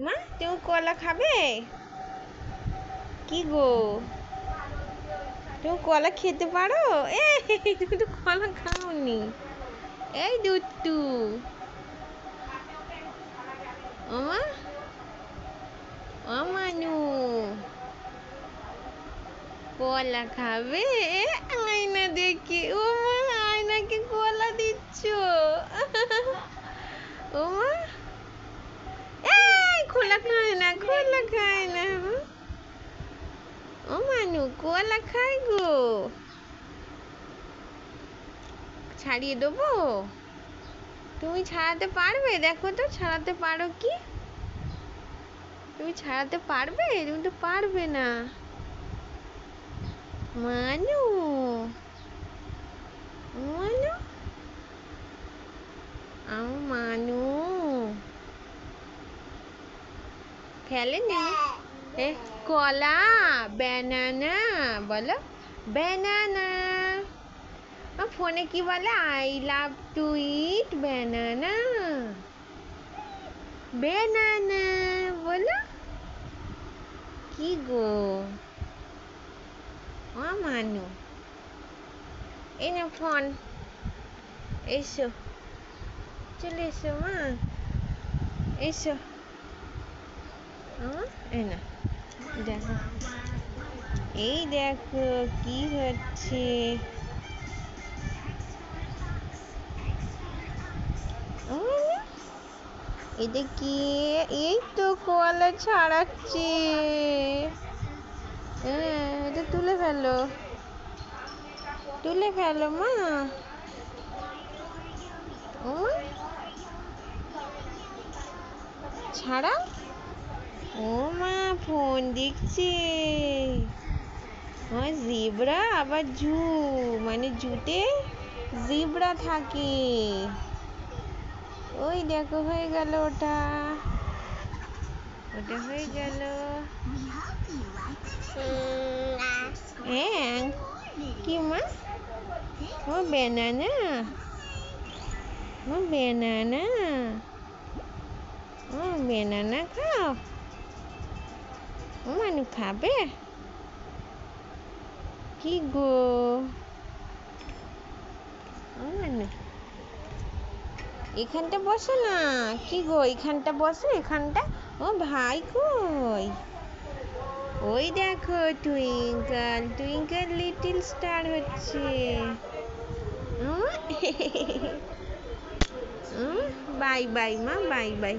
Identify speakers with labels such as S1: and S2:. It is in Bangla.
S1: মা তুমি কলা খাবে? কি গো? তুমি কলা খেতে পারো? এ তুমি তো কলা খাওনি। এই দুট্টু। ওমা ও মানু, কলা খাবে? এ আয়না দেখি ও মা আয়নাকে কলা দিচ্ছ ও মা না না ও মানু কলা গো ছাড়িয়ে দেবো তুমি ছাড়াতে পারবে দেখো তো ছাড়াতে পারো কি তুমি ছাড়াতে পারবে তুমি তো পারবে না মানু মানু আমার মানু ফেলেনি এ কলা ব্যানানা বলো। ব্যানানা ফোনে কি বলে? I love to eat banana banana বলো। কি গো? ও মানু। এই না ফোন এসো। চলে এসো মা। এসো। এই না, দেখো। এই দেখো কি হচ্ছে? এটা কি? এই তো কোয়ালা ছাড়াচ্ছে। হ্যাঁ এটা তুলে ফেলো। তুলে ফেলো, মা। ছাড়া ও মা ফোন দেখছে। ও জিব্রা আবার জু। মানে জুতে জিব্রা থাকে। ওই দেখো হয়ে গেল ওটা। ওটা হয়ে গেল। হ্যাঁ কি মা? ও বেনানা ও বেনানা ও বেনানা খাও। মানু খাবে কি গো মানু এখানটা বসো না? কি গো, এখানটা বসো, এখানটা? ও ভাই কই? ওই দেখো টুইঙ্কল টুইঙ্কল লিটিল স্টার হচ্ছে। বাই বাই মা বাই বাই